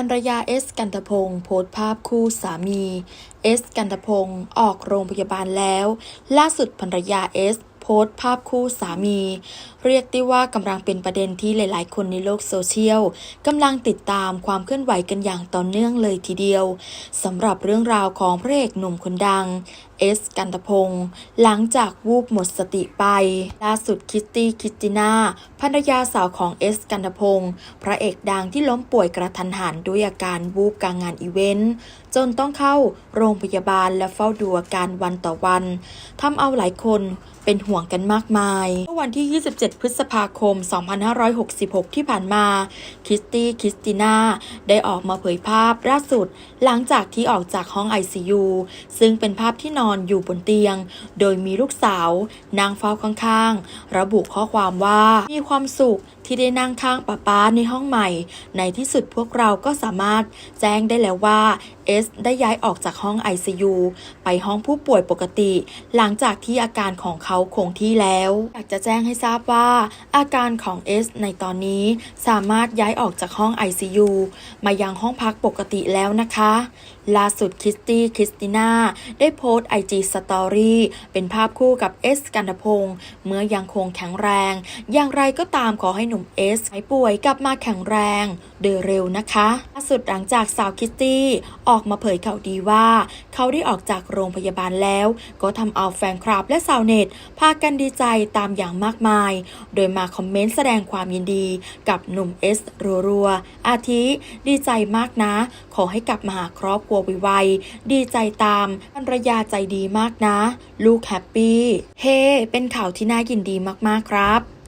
รรยาเอสกันตพงศ์โพสต์ภาพคู่สามีเอสกันตพงศ์ออกโรงพยาบาลแล้ว ล่าสุดภรรยาเอสโพสต์ภาพคู่สามี เรียกได้ว่ากำลังเป็นประเด็นที่หลาย ๆ คนในโลกโซเชียลกำลังติดตามความเคลื่อนไหวกันอย่างต่อเนื่องเลยทีเดียวสำหรับเรื่องราวของพระเอกหนุ่มคนดัง เอสกันตพงศ์หลังจากวูบหมดสติไป ล่าสุดคิตตี้คิสติน่าภรรยาสาวของเอสกันตพงศ์พระเอกดังที่ล้มป่วยกระทันหันด้วยอาการวูบกลางงานอีเวนต์จนต้องเข้าโรงพยาบาลและเฝ้าดูอาการวันต่อวันทำเอาหลายคนเป็นห่วงกันมากมายเมื่อวันที่ 27 พฤษภาคม 2566 ที่ผ่านมา คิสตี้ คิสติน่า ได้ออกมาเผยภาพล่าสุด หลังจากที่ออกจากห้อง ICU ซึ่งเป็นภาพที่นอนอนอยู่บนเตียง โดยมีลูกสาว นางเฝ้าข้างๆ ระบุข้อความว่า มีความสุขที่ได้นั่งข้างป้าป้าในห้องใหม่ ในที่สุดพวกเราก็สามารถแจ้งได้แล้วว่าเอสได้ย้ายออกจากห้อง ICU ไปห้องผู้ป่วยปกติ หลังจากที่อาการของเขาคงที่แล้ว อยากจะแจ้งให้ทราบว่า อาการของเอสในตอนนี้สามารถย้ายออกจากห้อง ICU มายังห้องพักปกติแล้วนะคะ ล่าสุดคริสตี้คริสติน่าได้โพสต์ IG Story เป็นภาพคู่กับเอสกันพงศ์เมื่อยังคงแข็งแรง อย่างไรก็ตามขอให้หนุ่มเอสหายป่วยกลับมาแข็งแรงโดยเร็วนะคะล่าสุดหลังจากสาวคิตตี้ออกมาเผยข่าวดีว่า เขาได้ออกจากโรงพยาบาลแล้ว ก็ทำเอาแฟนคลับและชาวเน็ตพากันดีใจตามอย่างมากมาย โดยมาคอมเมนต์แสดงความยินดีกับหนุ่มเอสรัวๆอาทิ ดีใจมากนะ ขอให้กลับมาหาครอบครัวไวๆดีใจตามภรรยาใจดีมากนะ ลูกแฮปปี้ เฮเป็นข่าวที่น่ายินดีมากๆครับ